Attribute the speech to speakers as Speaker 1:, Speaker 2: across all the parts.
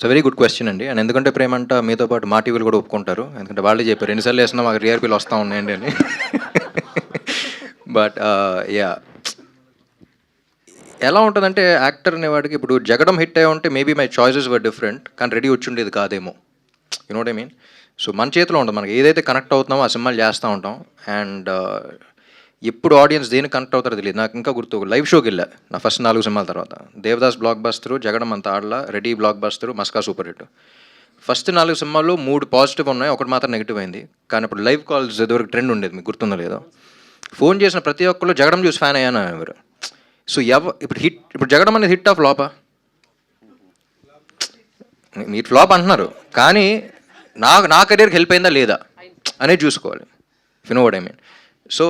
Speaker 1: So very good question అండి. And ఎందుకంటే ప్రేమ అంట మీతో పాటు మా టీవీలు కూడా ఒప్పుకుంటారు. ఎందుకంటే వాళ్ళే చెప్పారు ఎన్నిసార్లు వేసినా మాకు టీఆర్పీలు వస్తూ ఉన్నాయండి అని. బట్ యా uh, ఎలా ఉంటుందంటే యాక్టర్ అనేవాడికి ఇప్పుడు జగడం హిట్ అయ్యి ఉంటే maybe my choices were different కానీ రెడీ వచ్చి ఉండేది కాదేమో యూనో ఐ మీన్ సో మన చేతిలో ఉంటుంది మనకి. ఏదైతే కనెక్ట్ అవుతున్నామో ఆ సినిమాలు చేస్తూ ఉంటాం. అండ్ uh, ఎప్పుడు ఆడియన్స్ దేని కనెక్ట్ అవుతారో తెలియదు. నాకు ఇంకా గుర్తు లైవ్ షోకి వెళ్ళా. నా ఫస్ట్ నాలుగు సినిమాల తర్వాత. దేవదాస్ బ్లాక్ బస్టర్ జగడం అంత ఆడలా Ready blockbuster Maska super hit first నాలుగు సినిమాల్లో మూడు పాజిటివ్ ఉన్నాయి ఒకటి మాత్రం నెగిటివ్ అయింది. కానీ ఇప్పుడు లైవ్ కాల్స్ ఇదివరకు ట్రెండ్ ఉండేది మీకు గుర్తుందో లేదో. ఫోన్ చేసిన ప్రతి ఒక్కరు జగడం చూసి ఫ్యాన్ అయ్యాను ఎవరు? సో ఎవ ఇప్పుడు హిట్ ఇప్పుడు జగడం అనేది హిట్ ఆఫ్ ఫ్లాపా మీరు ఫ్లాప్ అంటున్నారు. కానీ నా నా కెరీర్కి హెల్ప్ అయిందా లేదా? అనేది చూసుకోవాలి. ఫినోవడ్ ఐ మీన్ సో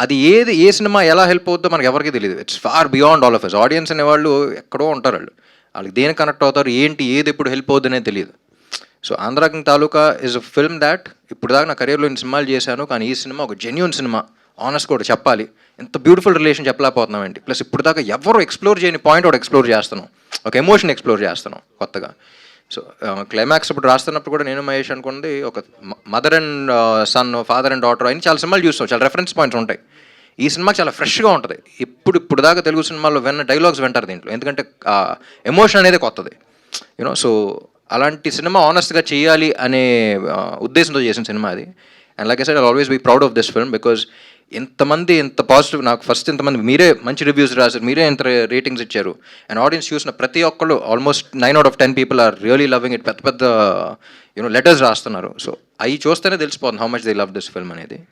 Speaker 1: అది ఏది ఏ సినిమా ఎలా హెల్ప్ అవుతుందో మనకు ఎవరికి తెలియదు. It's far beyond all of us audience అనేవాళ్ళు ఎక్కడో ఉంటారు వాళ్ళు. వాళ్ళకి దేనికి కనెక్ట్ అవుతారు ఏంటి ఏది ఎప్పుడు హెల్ప్ అవుతుందనే తెలియదు. So Andhra King Taluka is a film that ఇప్పుడు దాకా నా కెరీర్లో ఇన్ని సినిమాలు చేశాను కానీ ఈ సినిమా ఒక జెన్యున్ సినిమా. ఆనెస్ట్ కూడా చెప్పాలి. ఎంత బ్యూటిఫుల్ రిలేషన్ చెప్పలేకపోతున్నామండి ప్లస్ ఇప్పుడు దాకా ఎవరు ఎక్స్ప్లోర్ చేయని పాయింట్ ఒకటి ఎక్స్ప్లోర్ చేస్తున్నాం. ఒక ఎమోషన్ ఎక్స్ప్లోర్ చేస్తున్నాం కొత్తగా. సో క్లైమాక్స్ ఇప్పుడు రాస్తున్నప్పుడు కూడా నేను మహేష్ అనుకోండి ఒక mother and son father and daughter అని చాలా సినిమాలు చూస్తాం చాలా రెఫరెన్స్ పాయింట్స్ ఉంటాయి. ఈ సినిమా చాలా ఫ్రెష్గా ఉంటుంది. ఇప్పుడు ఇప్పుడు దాకా తెలుగు సినిమాల్లో విన్న డైలాగ్స్ వింటారు దీంట్లో. ఎందుకంటే ఎమోషన్ అనేది కొత్తది. యూనో సో అలాంటి సినిమా ఆనెస్ట్గా చేయాలి అనే ఉద్దేశంతో చేసిన సినిమా అది. And like I said always be proud of this film because ఇంతమంది ఇంత పాజిటివ్ నాకు ఫస్ట్ ఇంతమంది మీరే మంచి రివ్యూస్ రాశారు మీరే ఇంత రేటింగ్స్ ఇచ్చారు. అండ్ ఆడియన్స్ చూసిన ప్రతి ఒక్కళ్ళు almost nine out of ten people are really loving it పెద్ద పెద్ద యూనో లెటర్స్ రాస్తున్నారు. సో అవి చూస్తేనే తెలిసిపోతుంది how much they love this film అనేది.